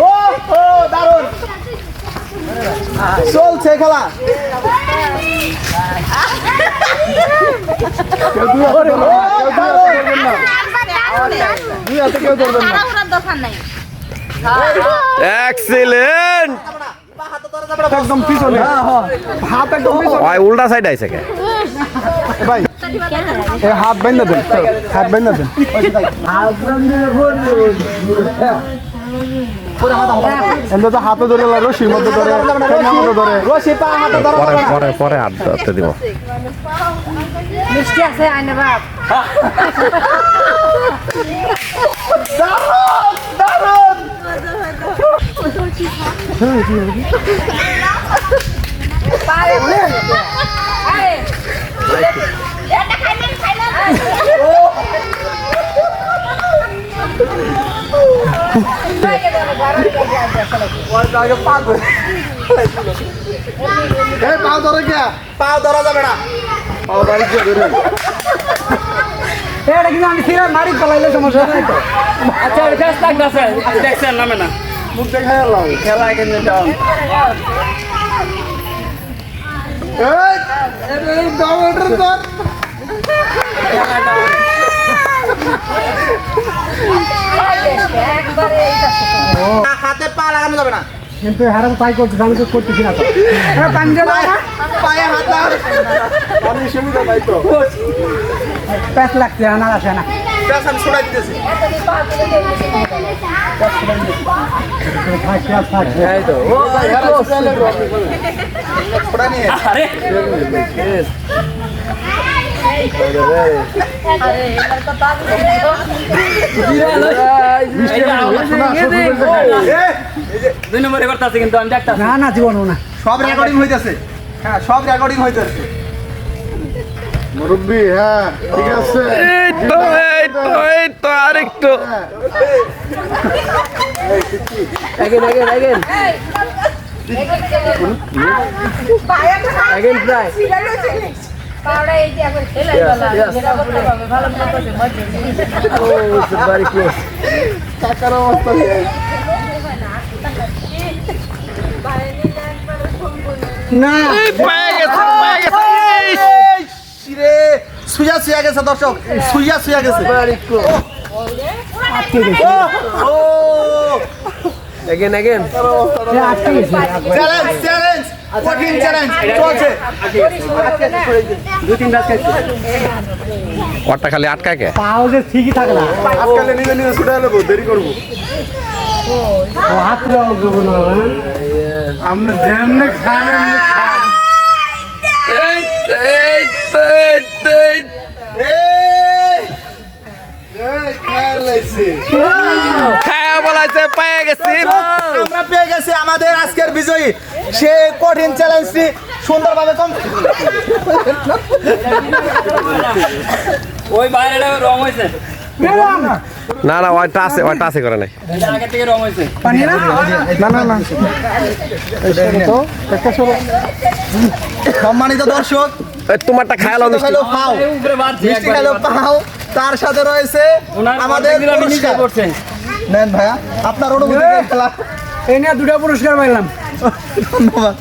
ও ও দারুণ চলছে খেলা। ও, দারুণ। দুই হাতে একদম পিছনে। হাত একদম উল্টা সাইড আইছে কে? ভাই হাত বাইন্ধা দেন হাত বাইন্ধা দেন। এমনি তো হাতে ধরে রশির মধ্যে ধরে মধ্যে ধরে। রশি পা হাতে ধরা। পরে। পরে পরে হাত ধরতে দিব। মিষ্টি আছে আইনে বাপ। দারুণ দারুণ। এই পাও ধরে কে পাও ধরা যাবে না। পাও ধরে কে ধরে। এটা কিন্তু আমি সিরা মারি ফেলাইলে সমস্যা নাই তো। আচ্ছা ফেস লাগতেছে দেখছেন নামে না। মুখ দেখাই আল্লাহ। খেলা কিন্তু ডাউন এই এই দাওয়াটার ধর হাতে পা লাগানো যাবে না। কিন্তু হারাম পাই করতে আমি তো করতেছি না পায়ে হাত আমি সুবিধা নাই তো। প্যাস লাগছে না আসে না আমি ছড়াই দিতেছি। ছড়া নিয়ে। সব রেকর্ডিং হইতাছে হ্যাঁ সব রেকর্ডিং হইতাছে হ্যাঁ ঠিক তো আরেকটু try oh টাকার অবস্থা না। পায়ে গেছে পায়ে গেছে এই, রে সুজা সুজা গেছে দর্শক। সুজা সুজা গেছে। ও। again again গেছে। চ্যালেঞ্জ চ্যালেঞ্জ কঠিন চ্যালেঞ্জ চলছে। দুই তিন রাত ওরটা খালি আটকায় কে? পাও যে ঠিকই থাকে না। আজকালে নিজে নিজে ছুটে এলে দেরি করব। ও হাত দেবো আমরা যেমনে খান এই এই এই তো, খায়া বলাইছে পায়ে গেছি। আমরা পেয়ে গেছি আমাদের আজকের বিজয়ী। সে কঠিন চ্যালেঞ্জটি সুন্দরভাবে কম ওই বাইরেটা রং হয়েছে। না না ওইটা আছে ওইটা আছে করে নাই। আগে থেকে রং হয়েছে। না? না না সম্মানিত দর্শক তোমারটা খায়ালো পাও। উপরে বাড়ছে মিষ্টি খেলো পাও। তার সাথে রয়েছে আমাদের নেন ভাইয়া আপনার অনুভূতি খেলা? এই নিয়ে দুটা পুরস্কার পাইলাম। ধন্যবাদ।